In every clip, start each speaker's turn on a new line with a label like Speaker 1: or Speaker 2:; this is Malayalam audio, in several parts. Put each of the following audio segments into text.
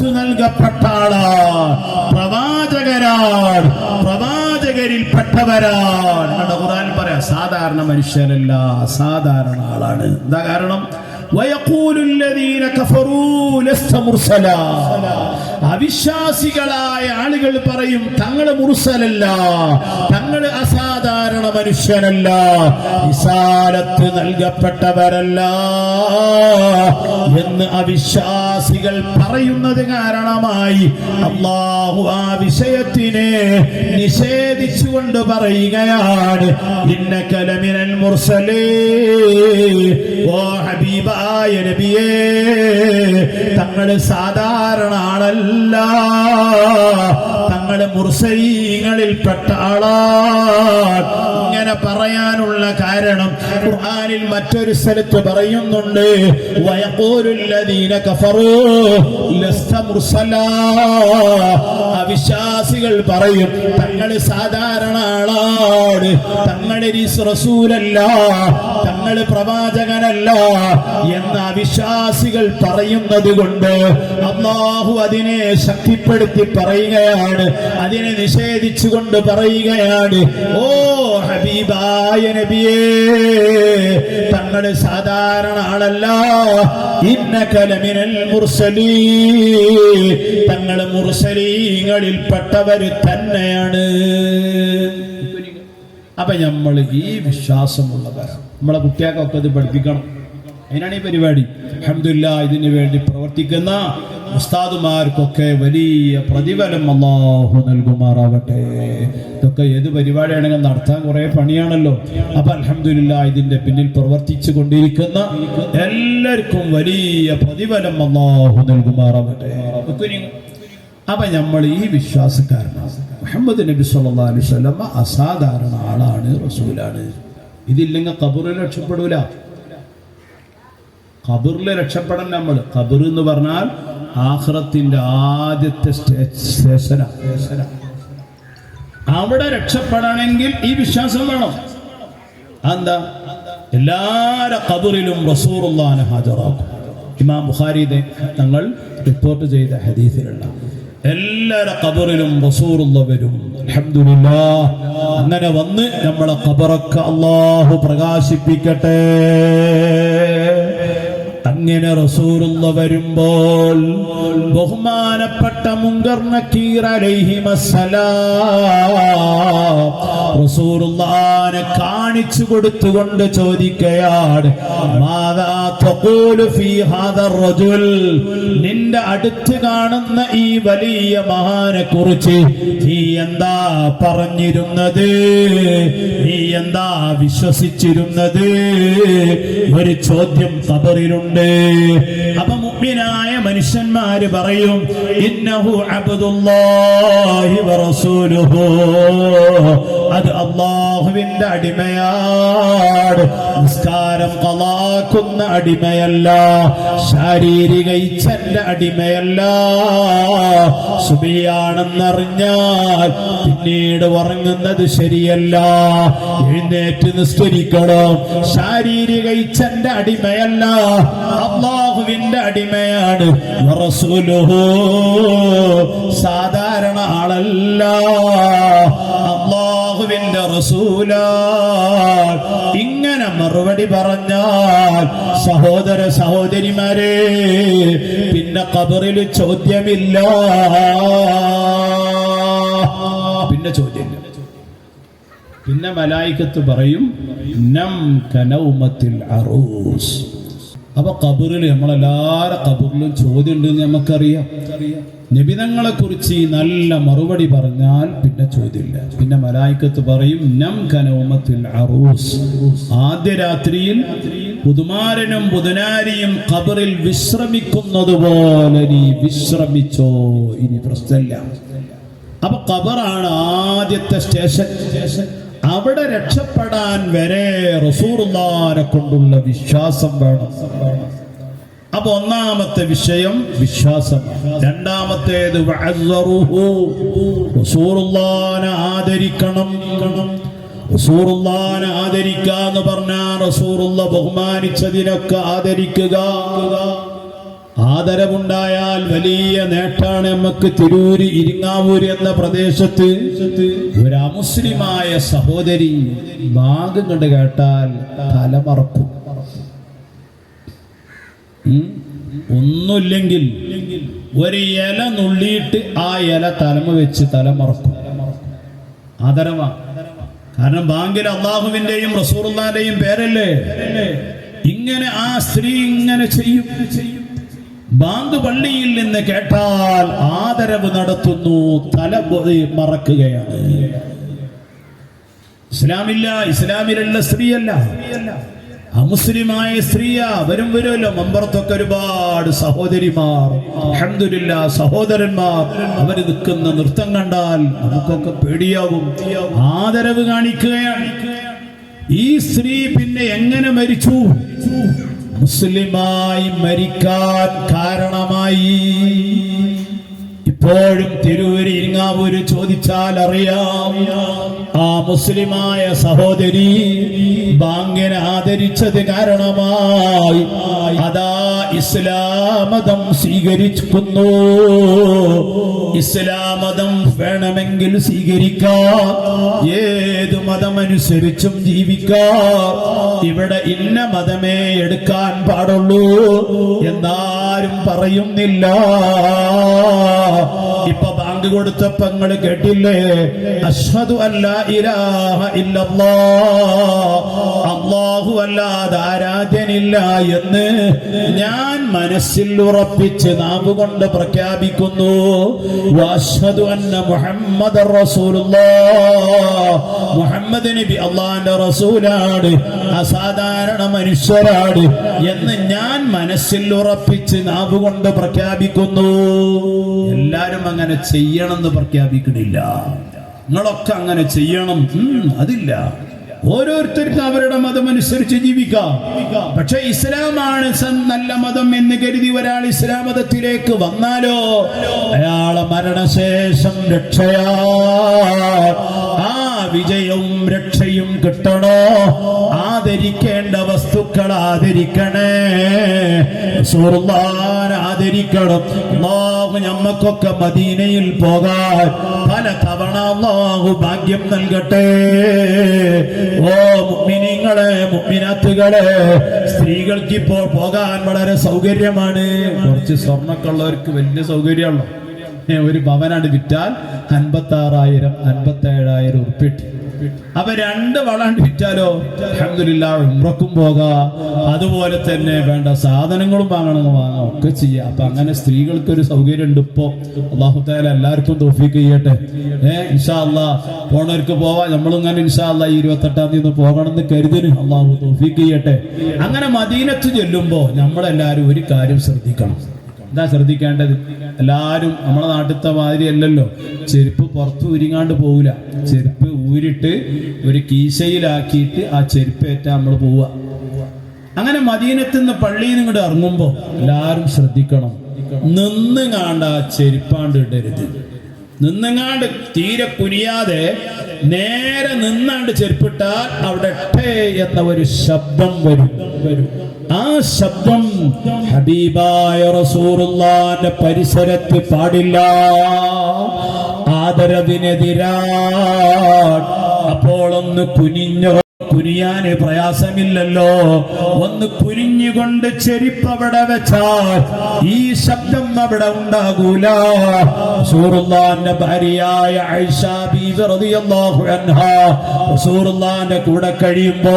Speaker 1: വിളിച്ചു നൽകപ്പെട്ട ആളാ പ്രവാചകരാണ്. പ്രവാചകരിൽ പെട്ടവരാണ് ഖുർആൻ പറയാം സാധാരണ മനുഷ്യരല്ല സാധാരണ ആളാണ്. എന്താ കാരണം? അവിശ്വാസികളായ ആളുകൾ പറയും തങ്ങൾ മുർസലല്ല തങ്ങൾ അസാധാരണ മനുഷ്യനല്ല വിശാലത്ത് നൽകപ്പെട്ടവരല്ല എന്ന് അവിശ്വാസ അവിശ്വാസികൾ പറയുന്നത് കാരണമായി അള്ളാഹു ആ വിഷയത്തിനെ നിഷേധിച്ചുകൊണ്ട് പറയുകയാണ്. ഇന്ന കലമിനൻ മുർസലേ. ഓ ഹബീബായ നബിയേ തങ്ങൾ സാധാരണ ആളല്ല തങ്ങൾ മുർസലീങ്ങളിൽപ്പെട്ട ആളാണ്. ഇങ്ങനെ പറയാനുള്ള കാരണം ഖുർആനിൽ മറ്റൊരു സ്ഥലത്ത് പറയുന്നുണ്ട്. വയപ്പോരുള്ള കഫറൂ. ലസ്ത മുർസലാ അവിശ്വാസികൾ പറയും തങ്ങൾ സാധാരണ ആളാണ്. തങ്ങൾ റസൂലല്ല. തങ്ങൾ പ്രവാചകനല്ല. എന്ന് അവിശ്വാസികൾ പറയുന്നത് കൊണ്ട് അള്ളാഹു അതിനെ ശക്തിപ്പെടുത്തി പറയുകയാണ്. അതിനെ നിഷേധിച്ചുകൊണ്ട് പറയുകയാണ്. ഓ ഹബീബായ നബിയേ തങ്ങൾ സാധാരണ ആളല്ല. ഇന്ന കലമിനൽ മുർസലീ തങ്ങൾ മുർസലീങ്ങളിൽപ്പെട്ടവർ തന്നെയാണ്. അപ്പൊ നമ്മൾ ഈ വിശ്വാസമുള്ളവരാണ് നമ്മളെ കുട്ടികൾക്കൊക്കെ ഇത് പഠിപ്പിക്കണം. അതിനാണ് ഈ പരിപാടി. അഹമ്മദില്ല ഇതിനു വേണ്ടി പ്രവർത്തിക്കുന്ന ഉസ്താദുമാർക്കൊക്കെ വലിയ പ്രതിഫലം അള്ളാഹു നൽകുമാറാവട്ടെ. ഇതൊക്കെ ഏത് പരിപാടിയാണെങ്കിലും നടത്താൻ കുറെ പണിയാണല്ലോ. അപ്പൊ അലഹമില്ല ഇതിന്റെ പിന്നിൽ പ്രവർത്തിച്ചു കൊണ്ടിരിക്കുന്ന എല്ലാവർക്കും വലിയ പ്രതിഫലം അള്ളാഹു നൽകുമാറാവട്ടെ. അപ്പൊ നമ്മൾ ഈ വിശ്വാസക്കാരനാണ്. മുഹമ്മദ് നബി സല്ലാ അലൈഹി അസാധാരണ ആളാണ് റസൂലാണ്. ഇതില്ലെങ്കിൽ കബൂറിൽ രക്ഷപ്പെടൂല. ഖബറിൽ രക്ഷപ്പെടാൻ നമ്മൾ. ഖബർ എന്ന് പറഞ്ഞാൽ ആഹ്റത്തിന്റെ ആദ്യത്തെ സ്റ്റേഷന. അവിടെ രക്ഷപ്പെടണമെങ്കിൽ ഈ വിശ്വാസം വേണം. എന്താ എല്ലാര ഖബറിലും റസൂറുല്ലാനെ ഹാജറാക്കും ഇമാം ബുഖാരി തങ്ങൾ റിപ്പോർട്ട് ചെയ്ത ഹദീസിലുള്ള എല്ലാരെ ഖബറിലും റസൂറുള്ള വരും. അൽഹംദുലില്ലാ അങ്ങനെ വന്ന് നമ്മളെ ഖബറൊക്കെ അള്ളാഹു പ്രകാശിപ്പിക്കട്ടെ. അങ്ങനെ റസൂറുള്ള വരുമ്പോൾ ബഹുമാനപ്പെട്ട മുങ്കർണക്കീർ റസൂലുള്ളാനെ കാണിച്ചു കൊടുത്തുകൊണ്ട് ചോദിക്കയാണ് നിന്റെ അടുത്ത് കാണുന്ന ഈ വലിയ മഹാനെ കുറിച്ച് നീ എന്താ പറഞ്ഞിരുന്നത്? നീ എന്താ വിശ്വസിച്ചിരുന്നത്? ഒരു ചോദ്യം കബറിലുണ്ട് അപ്പൊ മുഗ്മിനായ മനുഷ്യന്മാര് പറയും ഇന്നഹു അബ്ദുല്ലാഹി വറസൂലുഹു അത് അള്ളാഹുവിന്റെ അടിമയാണ്. നിസ്കാരം കളാക്കുന്ന അടിമയല്ല ശാരീരിക ഇച്ഛന്റെ അടിമയല്ല. സുബിയാണെന്നറിഞ്ഞാൽ പിന്നീട് ഉറങ്ങുന്നത് ശരിയല്ല. എഴുന്നേറ്റ് നിസ്കരിക്കണം. ശാരീരിക ഇച്ഛന്റെ അടിമയല്ല അള്ളാഹുവിന്റെ അടിമയാണ്. സാധാരണ ആളല്ല. അള്ളാഹുവിന്റെ റസൂല ഇങ്ങനെ മറുപടി പറഞ്ഞാൽ സഹോദര സഹോദരിമാരെ പിന്നെ കബറിൽ ചോദ്യമില്ല. പിന്നെ ചോദ്യം പിന്നെ മലായിക്കത്ത് പറയും നം കനൗമത്തിൽ അറൂസ്. അപ്പൊ കബറിൽ നമ്മളെല്ലാരെ കബറിലും ചോദ്യം ഉണ്ടെന്ന് നമുക്കറിയാം നിബിതങ്ങളെ കുറിച്ച് നല്ല മറുപടി പറഞ്ഞാൽ പിന്നെ ചോദ്യമില്ല. പിന്നെ മലായിക്കത്ത് പറയും നം അറൂസ്. ആദ്യ രാത്രിയിൽ പുതുമാരനും പുതുനാരിയും ഖബറിൽ വിശ്രമിക്കുന്നത് പോലെ നീ വിശ്രമിച്ചോ? ഇനി പ്രശ്നമില്ല. അപ്പൊ ഖബറാണ് ആദ്യത്തെ സ്റ്റേഷൻ സ്റ്റേഷൻ. അവിടെ രക്ഷപ്പെടാൻ വരെ റസൂറുല്ലാനെ കൊണ്ടുള്ള വിശ്വാസം വേണം. അപ്പൊ ഒന്നാമത്തെ വിഷയം വിശ്വാസം. രണ്ടാമത്തേത് ആദരിക്കണം. റസൂറുല്ലാനെ ആദരിക്കുക എന്ന് പറഞ്ഞാൽ റസൂറുള്ള ബഹുമാനിച്ചതിനൊക്കെ ആദരിക്കുക. ആദരവുണ്ടായാൽ വലിയ നേട്ടാണ് നമുക്ക് തിരൂര് ഇരിങ്ങാവൂര് എന്ന പ്രദേശത്ത് ഒരു അമുസ്ലിമായ സഹോദരി ഭാഗം കണ്ട് കേട്ടാൽ തലമറക്കും. ഒന്നുമില്ലെങ്കിൽ ഒരു ഇല നുള്ളിയിട്ട് ആ ഇല തലമ വെച്ച് തലമറക്കും. ആദരവാ. കാരണം ബാങ്കിൽ അള്ളാഹുവിന്റെയും റസൂറുല്ലാന്റെയും പേരല്ലേ? ഇങ്ങനെ ആ സ്ത്രീ ഇങ്ങനെ ചെയ്യും ചെയ്യും. ബാങ്ക് പള്ളിയിൽ നിന്ന് കേട്ടാൽ ആദരവ് നടത്തുന്നു തല മറക്കുകയാണ്. ഇസ്ലാമില്ല ഇസ്ലാമിലുള്ള സ്ത്രീയല്ല. അമുസ്ലിമായ സ്ത്രീയ വരും വരുമല്ലോ. മമ്പറത്തൊക്കെ ഒരുപാട് സഹോദരിമാർ അഹമ്മദില്ല സഹോദരന്മാർ അവർ നിൽക്കുന്ന നൃത്തം കണ്ടാൽ നമുക്കൊക്കെ പേടിയാവും. ആദരവ് കാണിക്കുകയാണ്. ഈ സ്ത്രീ പിന്നെ എങ്ങനെ മരിച്ചു? മുസ്ലിമായി മരിക്കാൻ കാരണമായി. ഇപ്പോഴും തിരൂര് ഇരിങ്ങാവൂര് ചോദിച്ചാൽ അറിയാം ആ മുസ്ലിമായ സഹോദരി ബാങ്കിനെ ആദരിച്ചത് കാരണമായി. അതാ ഇസ്ലാമതം സ്വീകരിക്കുന്നു ഇസ്ലാമതം വേണമെങ്കിൽ സ്വീകരിക്കാം. ഏത് മതമനുസരിച്ചും ജീവിക്കാം. ഇവിടെ ഇന്ന മതമേ എടുക്കാൻ പാടുള്ളൂ. എന്നാരും പറയുന്നില്ല. ഇപ്പൊ ബാങ്ക് കൊടുത്തപ്പോ നിങ്ങൾ കേട്ടില്ലേ? അഷ്ഹദു അല്ല ഇലാഹ ഇല്ലല്ലാ അള്ളാഹു അല്ലാതെ ആരാധ്യനില്ല എന്ന് ഞാൻ മനസ്സിൽ ഉറപ്പിച്ച് നാവ് കൊണ്ട് പ്രഖ്യാപിക്കുന്നു. വഅഷ്ഹദു അന്ന മുഹമ്മദ് മുഹമ്മദ് നബി അള്ളാന്റെ റസൂലാണ്. അസാധാരണ മനുഷ്യരാണ് എന്ന് ഞാൻ മനസ്സിൽ ഉറപ്പിച്ച് നാവ് കൊണ്ട് പ്രഖ്യാപിക്കുന്നു. എല്ലാരും അങ്ങനെ ചെയ്യണമെന്ന് പ്രഖ്യാപിക്കണില്ല. നിങ്ങളൊക്കെ അങ്ങനെ ചെയ്യണം. അതില്ല. ഓരോരുത്തർക്കും അവരുടെ മതം അനുസരിച്ച് ജീവിക്കാം. പക്ഷെ ഇസ്ലാമാണ് നല്ല മതം എന്ന് കരുതി ഒരാൾ ഇസ്ലാം മതത്തിലേക്ക് വന്നാലോ അയാളെ മരണശേഷം രക്ഷയാ. ആ വിജയവും രക്ഷയും കിട്ടണോ? ആദരിക്കേണ്ട വസ്തുക്കൾ ആദരിക്കണേ. ആദരിക്കണം അള്ളാഹു ഞമ്മക്കൊക്കെ മദീനയിൽ പോകാൻ പല തവണ അള്ളാഹു ഭാഗ്യം നൽകട്ടെ. ഓ മുഅ്മിനീങ്ങളെ മുഅ്മിനാത്തുകളെ സ്ത്രീകൾക്ക് ഇപ്പോൾ പോകാൻ വളരെ സൗകര്യമാണ്. കുറച്ച് സ്വർണക്കുള്ളവർക്ക് വലിയ സൗകര്യമുള്ളൂ ഒരു ഭവനാണ് വിറ്റാൽ അൻപത്തി ആറായിരം അൻപത്തി ഏഴായിരം ഉറുപ്പിട്ട് അപ്പൊ രണ്ട് വളാണ്ട് വിറ്റാലോ ഉംറക്കും പോകാം. അതുപോലെ തന്നെ വേണ്ട സാധനങ്ങളും വാങ്ങണം വാങ്ങാം. ഒക്കെ ചെയ്യാം. അപ്പൊ അങ്ങനെ സ്ത്രീകൾക്ക് ഒരു സൗകര്യം ഉണ്ട് ഇപ്പോ അള്ളാഹുത്താല എല്ലാവർക്കും തോഫിക്ക് ചെയ്യട്ടെ. ഏഹ് ഇൻഷാ അല്ലാ പോണവർക്ക് പോവാ. നമ്മളിങ്ങനെ ഇൻഷാ അല്ലാ ഈ ഇരുപത്തെട്ടാം തീയതി പോകണം എന്ന് കരുതിന് അള്ളാഹു തോഫിക്ക് ചെയ്യട്ടെ. അങ്ങനെ മദീനത്ത് ചെല്ലുമ്പോ നമ്മളെല്ലാരും ഒരു കാര്യം ശ്രദ്ധിക്കണം. എന്താ ശ്രദ്ധിക്കേണ്ടത്. എല്ലാവരും നമ്മളെ നാട്ടിലത്തെ മാതിരി അല്ലല്ലോ. ചെരുപ്പ് പുറത്ത് ഊരിങ്ങാണ്ട് പോവില്ല ചെരുപ്പ് ഊരിട്ട് ഒരു കീശയിലാക്കിയിട്ട് ആ ചെരുപ്പേറ്റ നമ്മൾ പോവുക. അങ്ങനെ മദീനത്ത് നിന്ന് പള്ളിയിൽ നിന്ന് ഇങ്ങോട്ട് ഇറങ്ങുമ്പോ എല്ലാവരും ശ്രദ്ധിക്കണം. നിന്നുകാണ്ട് ആ ചെരുപ്പാണ്ട് ഇടരുത്. നിന്നുങ്ങാണ്ട് തീരെ കുനിയാതെ നേരെ നിന്നാണ്ട് ചെരുപ്പിട്ടാൽ അവിടെ ടേ എന്ന ഒരു ശബ്ദം വരും. വരും ആ ശബ്ദം ഹബീബായ റസൂറുള്ളാന്റെ പരിസരത്ത് പാടില്ല. ആദരവിനെതിരാ. അപ്പോൾ ഒന്ന് കുനിഞ്ഞോ കുനിയാന് പ്രയാസമില്ലല്ലോ. ഒന്ന് കുനിഞ്ഞുകൊണ്ട് ചെരിപ്പ് അവിടെ വെച്ചാൽ ഈ ശബ്ദം അവിടെ ഉണ്ടാകൂല. സൂറുല്ലാന്റെ ഭാര്യയായ റസൂലുള്ളാഹിന്റെ കൂടെ കഴിയുമ്പോ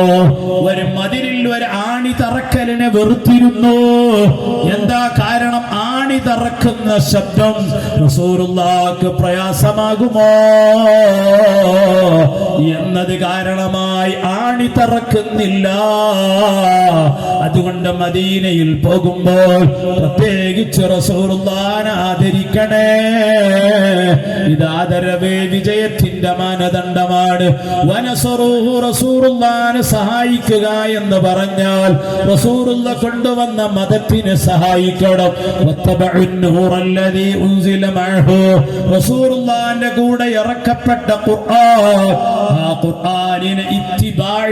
Speaker 1: ഒരു മതിലിൽ ഒരു ആണി തറക്കലിനെ വെറുത്തിരുന്നു. എന്താ കാരണം? ആണി തറക്കുന്ന ശബ്ദം റസൂറുല്ലാക്ക് പ്രയാസമാകുമോ? എന്നത് കാരണമായി ആണി തറക്കുന്നില്ല അതുകൊണ്ട് മദീനയിൽ പോകുമ്പോൾ പ്രത്യേകിച്ച് റസൂറുല്ലാൻ ആദരിക്കണേ. ഇതാദരവേ വിജയത്തിന്റെ മാനദണ്ഡമാണ്. സഹായിക്കുക എന്ന് പറഞ്ഞാൽ റസൂറുള്ള കൊണ്ടുവന്ന മതത്തിന് സഹായിക്കണം. റസൂറുള്ളാന്റെ കൂടെ ഇറക്കപ്പെട്ട ഖുർആൻ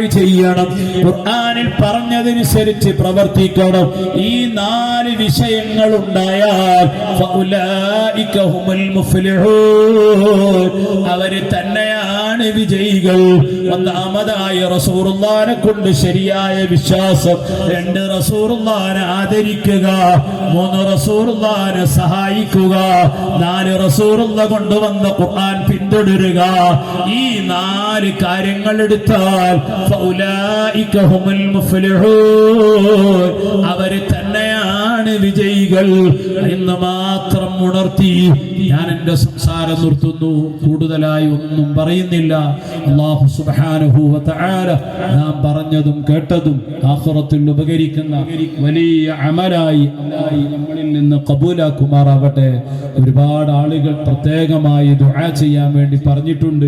Speaker 1: ചെയ്യണം. ഖുർആനിൽ പറഞ്ഞതനുസരിച്ച് പ്രവർത്തിക്കണം. ഈ നാല് വിഷയങ്ങൾ ഉണ്ടായാൽ അവർ തന്നെയാണ് വിജയികൾ. ഒന്നാമതായ റസൂറുല്ലാനെ കൊണ്ട് ശരിയായ വിശ്വാസം രണ്ട് റസൂറുല്ലാനെ ആദരിക്കുക മൂന്ന് റസൂറുല്ലാനെ സഹായിക്കുക നാല് റസൂറുള്ള കൊണ്ടുവന്ന ഖുർആൻ പിന്തുടരുക. ഈ നാല് കാര്യങ്ങൾ എടുത്താൽ അവർ തന്നെയാണ് വിജയികൾ. എന്ന് മാത്രം ഉണർത്തി ഞാൻ എന്റെ സംസാരം നിർത്തുന്നു. കൂടുതലായി ഒന്നും പറയുന്നില്ല. അള്ളാഹു തആല നാം പറഞ്ഞതും കേട്ടതും ആഹുറത്തിൽ ഉപകരിക്കുന്ന വലിയ അമലായി നമ്മളിൽ നിന്ന് കബൂലാക്കുമാറാവട്ടെ ഒരുപാട് ആളുകൾ പ്രത്യേകമായി ദുആ ചെയ്യാൻ വേണ്ടി പറഞ്ഞിട്ടുണ്ട്.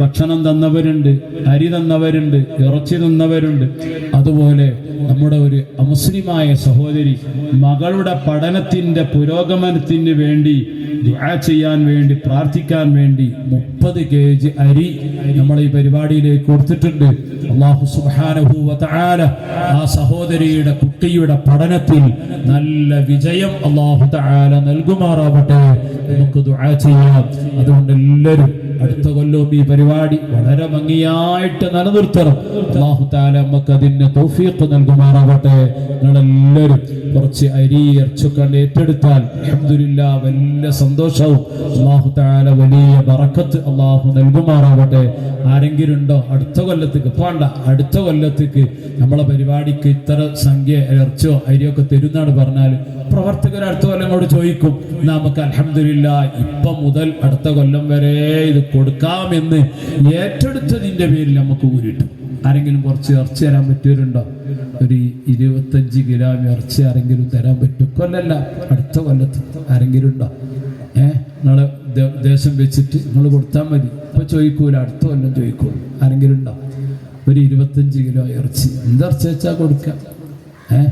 Speaker 1: ഭക്ഷണം തന്നവരുണ്ട് അരി തന്നവരുണ്ട് ഇറച്ചി തന്നവരുണ്ട്. അതുപോലെ നമ്മുടെ ഒരു അമുസ്ലിമായ സഹോദരി മകളുടെ പഠനത്തിന്റെ പുരോഗമനത്തിന് വേണ്ടി ദുആ ചെയ്യാൻ വേണ്ടി പ്രാർത്ഥിക്കാൻ വേണ്ടി മുപ്പത് കെ ജി അരി നമ്മൾ ഈ പരിപാടിയിലേക്ക് കൊടുത്തിട്ടുണ്ട്. അള്ളാഹു സുബ്ഹാനഹു വ ആ സഹോദരിയുടെ കുട്ടിയുടെ പഠനത്തിൽ നല്ല വിജയം അള്ളാഹു തആല നൽകുമാറാവട്ടെ. നമുക്ക് ദുആ ചെയ്യാം. അതുകൊണ്ട് എല്ലാവരും അടുത്ത കൊല്ലവും ഈ പരിപാടി വളരെ ഭംഗിയായിട്ട് നിലനിർത്തണം. അള്ളാഹു താല നമുക്ക് അതിന് തൗഫീഖ് നൽകുമാറാവട്ടെ നിങ്ങളെല്ലാവരും കുറച്ച് അരി ഇറച്ചൊക്കെ ഏറ്റെടുത്താൽ അൽഹംദുലില്ലാ വലിയ സന്തോഷവും. അള്ളാഹു താല വലിയ ബറക്കത്ത് അള്ളാഹു നൽകുമാറാവട്ടെ ആരെങ്കിലും ഉണ്ടോ അടുത്ത കൊല്ലത്തേക്ക്? പോണ്ട അടുത്ത കൊല്ലത്തേക്ക് നമ്മളെ പരിപാടിക്ക് ഇത്ര സംഖ്യ ഇറച്ചോ അരിയൊക്കെ തരുന്നാണ് പറഞ്ഞാൽ പ്രവർത്തകർ അടുത്ത ചോദിക്കും നമുക്ക് അലഹമില്ല ഇപ്പം മുതൽ അടുത്ത കൊല്ലം വരെ ഇത് കൊടുക്കാമെന്ന് ഏറ്റെടുത്തതിന്റെ പേരിൽ നമുക്ക് ഊരിട്ടു ആരെങ്കിലും കുറച്ച് ഇറച്ചി തരാൻ പറ്റിയവരുണ്ടോ? ഒരു ഇരുപത്തഞ്ച് ഗ്രാം ഇറച്ചി ആരെങ്കിലും തരാൻ പറ്റും കൊല്ലല്ല അടുത്ത കൊല്ലത്ത് ആരെങ്കിലും ഉണ്ടോ? ഏഹ് നിങ്ങളെ ദേശം വെച്ചിട്ട് നിങ്ങൾ കൊടുത്താൽ മതി. ഇപ്പൊ ചോദിക്കൂല അടുത്ത കൊല്ലം ചോദിക്കൂല ആരെങ്കിലും ഉണ്ടോ? ഒരു ഇരുപത്തഞ്ച് കിലോ ഇറച്ചി. എന്തിറച്ചി വെച്ചാൽ കൊടുക്കാം? ഏഹ്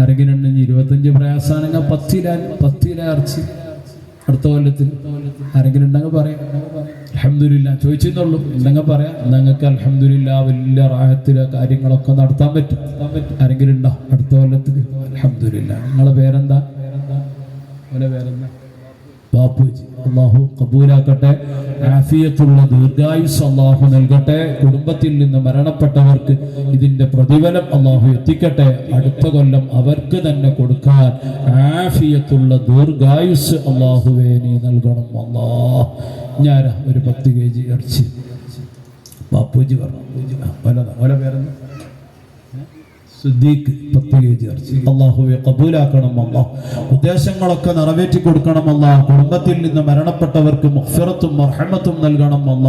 Speaker 1: ആരെങ്കിലും ഇരുപത്തഞ്ച് പ്രയാസാണെങ്കിൽ പത്തില പത്തില ഇറച്ചി. അടുത്ത കൊല്ലത്തിൽ ആരെങ്കിലും ഉണ്ടെങ്കിൽ പറയാം. അലഹമില്ല ചോദിച്ചെന്നുള്ളൂ ഉണ്ടെങ്കിൽ പറയാം. നിങ്ങൾക്ക് അലഹമില്ല വലിയ റായത്തിലെ കാര്യങ്ങളൊക്കെ നടത്താൻ പറ്റും. ആരെങ്കിലും ഉണ്ടോ അടുത്ത കൊല്ലത്തിൽ അലഹമില്ല നിങ്ങളെ പേരെന്താ? ഓലെ പേരെന്താ? ബാപ്പുജി. അള്ളാഹു കബൂലാക്കട്ടെ. ആഫിയത്തുള്ള ദീർഘായുസ് അള്ളാഹു നൽകട്ടെ. കുടുംബത്തിൽ നിന്ന് മരണപ്പെട്ടവർക്ക് ഇതിന്റെ പ്രതിഫലം അള്ളാഹു എത്തിക്കട്ടെ. അടുത്ത കൊല്ലം അവർക്ക് തന്നെ കൊടുക്കാൻ ആഫിയത്തുള്ള ദീർഘായുസ് അള്ളാഹുവേ നീ നൽകണം. അള്ളാ ഞാൻ ഒരു പത്ത് കെ ജി ഇറച്ചി. ബാപ്പുജി പറഞ്ഞു. ഓല ഓല പേരെന്താ? സുദ്ദീഖ് പത്ത് കെ ജി ഇറച്ചി അള്ളാഹുവെ കബൂലാക്കണം അല്ല ഉദ്ദേശങ്ങളൊക്കെ നിറവേറ്റി കൊടുക്കണം അല്ല കുടുംബത്തിൽ നിന്ന് മരണപ്പെട്ടവർക്ക് മുഹ്ഫിറത്തും മർഹമത്തും നൽകണം അല്ല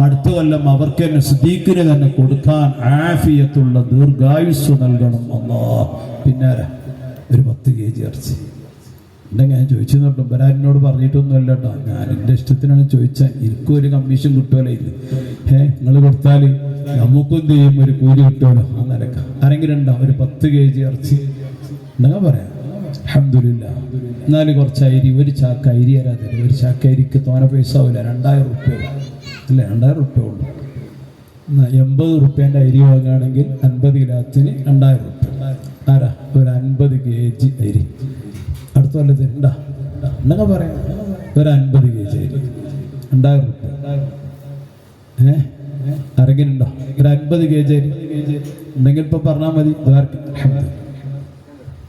Speaker 1: അടുത്ത കൊല്ലം അവർക്ക് തന്നെ സുദ്ദീഖിന് തന്നെ കൊടുക്കാൻ ആഫിയത്തുള്ള ദീർഘായുസ് നൽകണം അല്ല പിന്നെ ഒരു പത്ത് കെ ജി ഇറച്ചി ഉണ്ടെങ്കിൽ ഞാൻ ചോദിച്ചെന്നുണ്ട് ബരാനോട് പറഞ്ഞിട്ടൊന്നുമല്ല കേട്ടോ ഞാൻ എന്റെ ഇഷ്ടത്തിനാണ് ചോദിച്ചാൽ എനിക്കും ഒരു കമ്മീഷൻ കിട്ടുമല്ലോ ഇത്. ഏ നിങ്ങൾ കൊടുത്താൽ നമുക്കും ചെയ്യും? ഒരു കൂലി കിട്ടുമല്ലോ ആ നിരക്ക ആരെങ്കിലും ഉണ്ടാവും ഒരു പത്ത് കെ ജി ഇറച്ചി. എന്നാ പറയാം? അഹമ്മദില്ല എന്നാലും കുറച്ച് അരി ഒരു ചാക്ക് അരി തരാതെ ഒരു ചാക്ക് അരിക്ക് തോന പൈസ ആവില്ല രണ്ടായിരം റുപ്യ അല്ലേ? രണ്ടായിരം റുപ്യ ഉള്ളൂ. എൺപത് റുപ്യേന്റെ അരി വാങ്ങുകയാണെങ്കിൽ അൻപത് കിലോത്തിന് രണ്ടായിരം റുപ്യ ആരാ? ഒരു അൻപത് കെ ജി അരി. അടുത്ത കൊല്ലത്തിന് ഉണ്ടാ എന്നൊക്കെ പറയാം. ഒരു അൻപത് കെ ജി ഉണ്ടായിരുന്നു ഏ? ആരെങ്കിലും ഉണ്ടോ ഒരു അൻപത് കെ ജി ഉണ്ടെങ്കിൽ ഇപ്പൊ പറഞ്ഞാൽ മതി.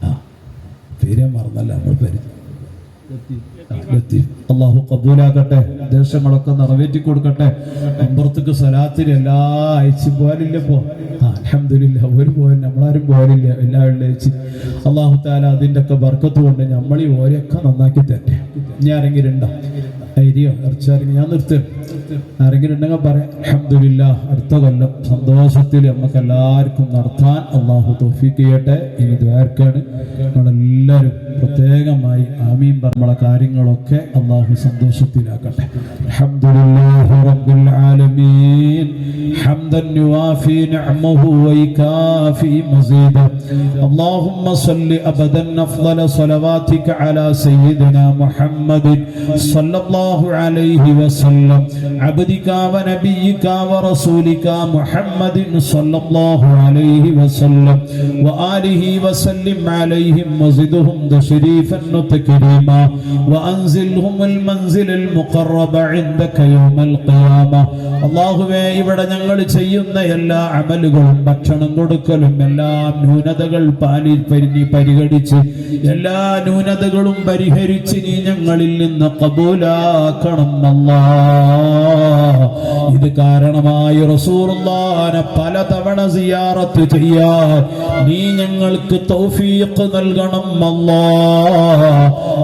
Speaker 1: ആ. പേരെ മറന്നല്ല. നമ്മൾ പേര് ലത്തീഫ്. അള്ളാഹു കബൂലാക്കട്ടെ ദേശങ്ങളൊക്കെ നിറവേറ്റി കൊടുക്കട്ടെ അമ്പുറത്തേക്ക് സ്വലാത്തിന് എല്ലാ അയച്ചു പോകാനില്ല ഇപ്പോ. ആ അലഹമില്ല ഒരു പോലും നമ്മളാരും പോകാനില്ല എല്ലാ വെള്ളിയാഴ്ച അള്ളാഹു താല അതിന്റെ ഒക്കെ ബർക്കത്ത് കൊണ്ട് നമ്മൾ ഈ ഓരൊക്കെ നന്നാക്കി തരട്ടെ. ഇനി ആരെങ്കിലും ഉണ്ടോ? അരിയോ ഞാൻ നിർത്തും ആരെങ്കിലും ഉണ്ടെങ്കിൽ പറയാം അലഹമില്ല അടുത്ത കൊല്ലം സന്തോഷത്തിൽ നമുക്ക് എല്ലാവർക്കും നടത്താൻ അള്ളാഹു തോഫീക്ക് ചെയ്യട്ടെ ഇനി ദ്വാർക്കാണ് നമ്മളെല്ലാവരും പ്രത്യേകമായി ആമീൻ പറഞ്ഞ കാര്യങ്ങളൊക്കെ അള്ളാഹു സന്തോഷത്തിലാക്കട്ടെ അൽഹംദുലില്ലാഹി റബ്ബിൽ ആലമീൻ حمدا يوافي نعمه ويكافي مزيدا اللهم صل ابدا افضل صلواتك على سيدنا محمد صلى الله عليه وسلم عبدك ونبيك ورسولك محمد صلى الله عليه وسلم وآله وسلم عليهم وزدهم تشريفا وتكريما وأنزلهم المنزل المقرب عندك يوم القيامة അള്ളാഹുവേ ഇവിടെ ഞങ്ങൾ ചെയ്യുന്ന എല്ലാ അമലുകളും ഭക്ഷണം കൊടുക്കലും എല്ലാം ന്യൂനതകൾ പാലിൽ പരിധി പരിഗണിച്ച് എല്ലാ ന്യൂനതകളും പരിഹരിച്ച് നീ ഞങ്ങളിൽ നിന്ന് കബൂലാക്കണം അല്ലാ ഇത് കാരണമായി റസൂറുല്ലാനെ പലതവണ സിയാറത്ത് ചെയ്യാ നീ ഞങ്ങൾക്ക് തൗഫീഖ് നൽകണം അല്ലാ.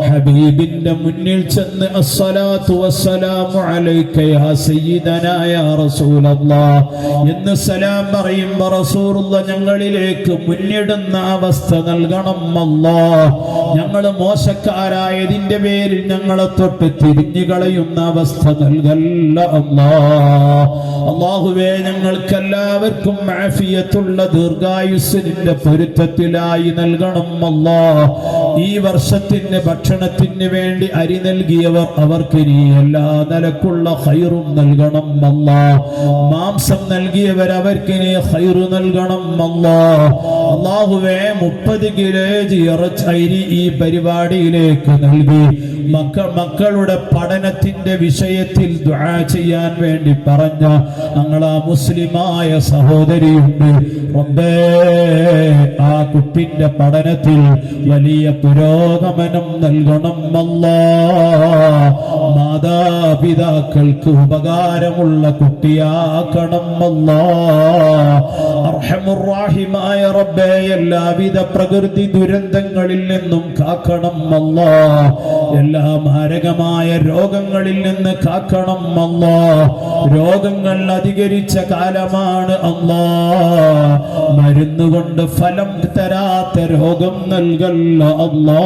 Speaker 1: ഹബീബിന്റെ മുന്നിൽ ചെന്ന് അസ്സലാത്തു വസ്സലാമു അലൈക യാ സയ്യിദനാ യാ റസൂലല്ലാ. എന്ന് സലാം പറയുമ്പോ റസൂലുള്ള ഞങ്ങളിലേക്ക് മുന്നിടുന്ന അവസ്ഥ നൽകണം അല്ലാ. ഞങ്ങൾ മോശക്കാരായതിന്റെ പേരിൽ ഞങ്ങളെ തൊട്ട് തിരിഞ്ഞു കളയുന്ന അവസ്ഥ നൽകല്ല അല്ലാ അള്ളാഹുവേ ഞങ്ങൾക്ക് എല്ലാവർക്കും ആഫിയത്തുള്ള ദീർഘായുസ്സിന്റെ പൊരുത്തത്തിലായി നൽകണം അല്ലാ ഈ വർഷത്തിന്റെ ഭക്ഷണത്തിന് വേണ്ടി അരി നൽകിയവർ അവർക്ക് നീ എല്ലാ നിലക്കുള്ള ഹൈറും നൽകണം അല്ലാ മാംസം നൽകിയവർ അവർക്ക് നീ ഹൈറു നൽകണം അല്ലാ അള്ളാഹുവേ മുപ്പത് കിലോ ഇറച്ച് ചൈരി ഈ പരിപാടിയിലേക്ക് നൽകി. മക്കൾ മക്കളുടെ പഠനത്തിന്റെ വിഷയത്തിൽ ദുആ ചെയ്യാൻ വേണ്ടി പറഞ്ഞ ഞങ്ങളാ മുസ്ലിമായ സഹോദരിയുണ്ട്. ആ കുട്ടിന്റെ പഠനത്തിൽ വലിയ പുരോഗമനം നൽകണം അല്ലാ. മാതാപിതാക്കൾക്ക് ഉപകാരമുള്ള കുട്ടിയാക്കണം അല്ലാ. റബ്ബേ എല്ലാവിധ പ്രകൃതി ദുരന്തങ്ങളിൽ നിന്നും കാക്കണം അല്ലാ. എല്ലാ മാരകമായ രോഗങ്ങളിൽ നിന്ന് കാക്കണം അല്ലാ രോഗങ്ങൾ അധികരിച്ച കാലമാണ് അല്ലാ മരുന്നുകൊണ്ട് ഫലം തരാത്ത രോഗം നൽകല്ല അല്ലാ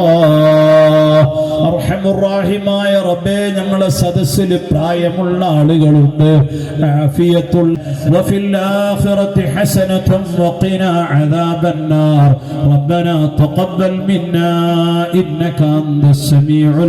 Speaker 1: അർഹമുറാഹിമായ റബ്ബേ ഞങ്ങളെ സദസ്സിൽ പ്രായമുള്ള ആളുകളുണ്ട് ആഫിയത്തുൽ വഫിൽ ആഖിറത്തി ഹസനത്തും വഖിനാ അദാബന്നാർ ربنا تقبل منا إنك أنت السميع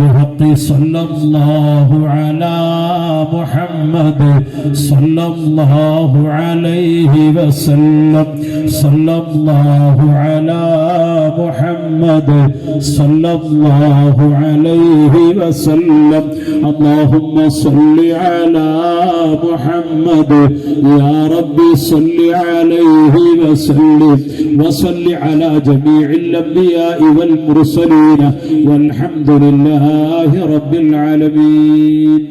Speaker 1: بحق صلى الله على محمد صلى الله عليه وسلم صلى الله على محمد صلى الله عليه وسلم اللهم صل على محمد يا ربي صل عليه وسلم وصل على جميع الأنبياء والمرسلين والحمد لله رب العالمين.